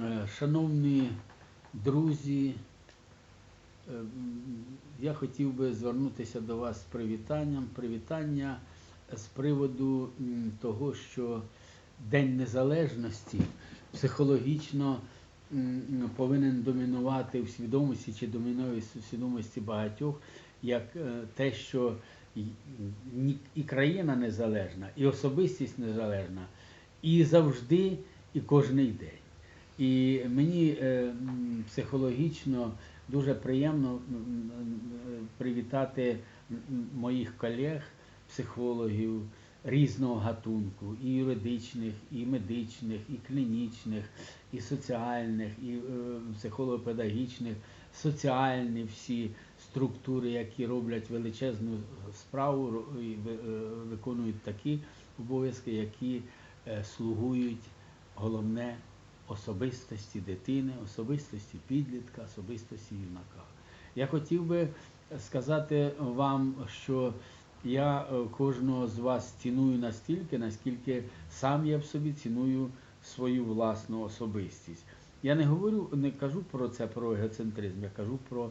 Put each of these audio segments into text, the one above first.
Е, Шановні друзі, е, я хотів би звернутися до вас з привітанням. Привітання з приводу того, що День Незалежності психологічно повинен домінувати в свідомості чи домінує в свідомості багатьох, як е, те, що і країна незалежна, і особистість незалежна, і завжди, і кожний день. І мені е, психологічно дуже приємно привітати моїх колег, психологів різного гатунку, і юридичних, і медичних, і клінічних, і соціальних, і е, психолого-педагогічних, соціальні всі структури, які роблять величезну справу і е, виконують такі обов'язки, які слугують головне особистості дитини, особистості підлітка, особистості юнака. Я хотів би сказати вам, що я е, кожного з вас ціную настільки, наскільки сам я в собі ціную свою власну особистість. Я не говорю, не кажу про це про егоцентризм, я кажу про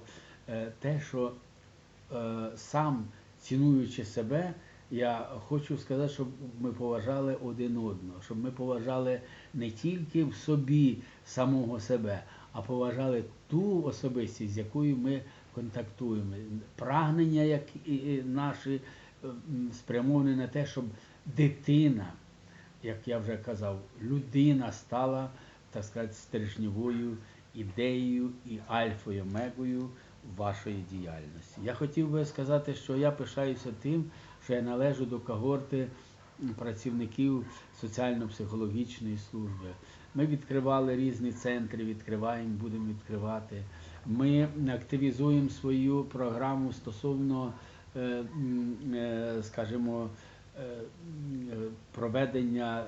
е, те, що е, сам цінуючи себе, я хочу сказати, щоб ми поважали один одного, щоб ми поважали не тільки в собі самого себе, а поважали ту особистість, з якою ми контактуємо. Прагнення як і- наші е, спрямовані на те, щоб дитина, як я вже казав, людина стала, так сказати, стрижневою ідеєю і альфою мегою вашої діяльності. Я хотів би сказати, що я пишаюся тим, що я належу до когорти працівників соціально-психологічної служби. Ми відкривали різні центри, відкриваємо, будемо відкривати. Ми активізуємо свою програму стосовно, е, е, скажімо, е, проведення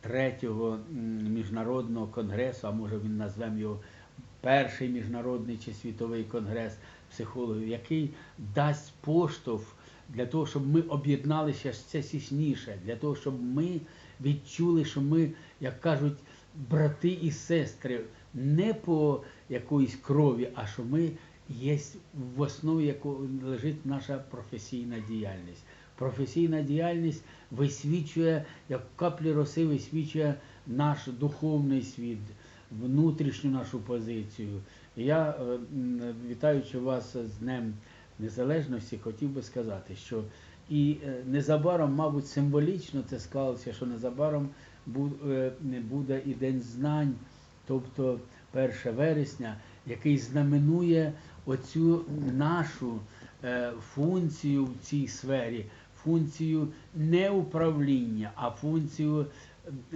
третього міжнародного конгресу, а може він назвемо його перший міжнародний чи світовий конгрес психологів, який дасть поштовх для того, щоб ми об'єдналися ще сісніше, для того, щоб ми відчули, що ми, як кажуть, брати і сестри, не по якоїсь крові, а що ми є в основі якої лежить наша професійна діяльність. Професійна діяльність висвічує, як каплі роси, висвічує наш духовний світ, внутрішню нашу позицію. Я, е, вітаючи вас з Днем Незалежності, хотів би сказати, що і е, незабаром, мабуть, символічно це склалося, що незабаром е, буде і День знань, тобто 1 вересня, який знаменує оцю нашу е, функцію в цій сфері, функцію не управління, а функцію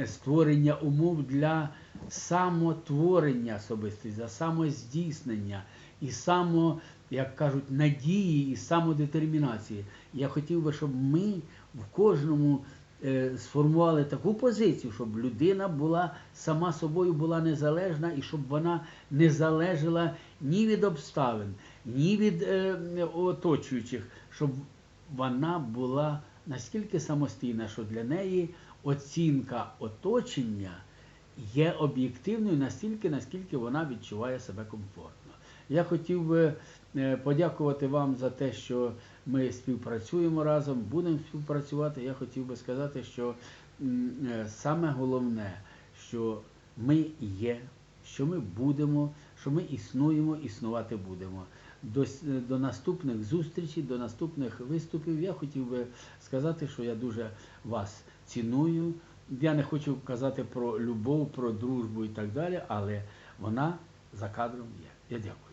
створення умов для самотворення особистості, за самоздійснення і само, як кажуть, надії і самодетермінації. Я хотів би, щоб ми в кожному е, сформували таку позицію, щоб людина була сама собою була незалежна і щоб вона не залежала ні від обставин, ні від е, оточуючих, щоб вона була настільки самостійна, що для неї оцінка оточення є об'єктивною настільки, наскільки вона відчуває себе комфортно. Я хотів би е, подякувати вам за те, що ми співпрацюємо разом, будемо співпрацювати. Я хотів би сказати, що е, саме головне, що ми є, що ми будемо, що ми існуємо, існувати будемо. До, до наступних зустрічей, до наступних виступів. Я хотів би сказати, що я дуже вас ціную. Я не хочу казати про любов, про дружбу і так далі, але вона за кадром є. Я дякую.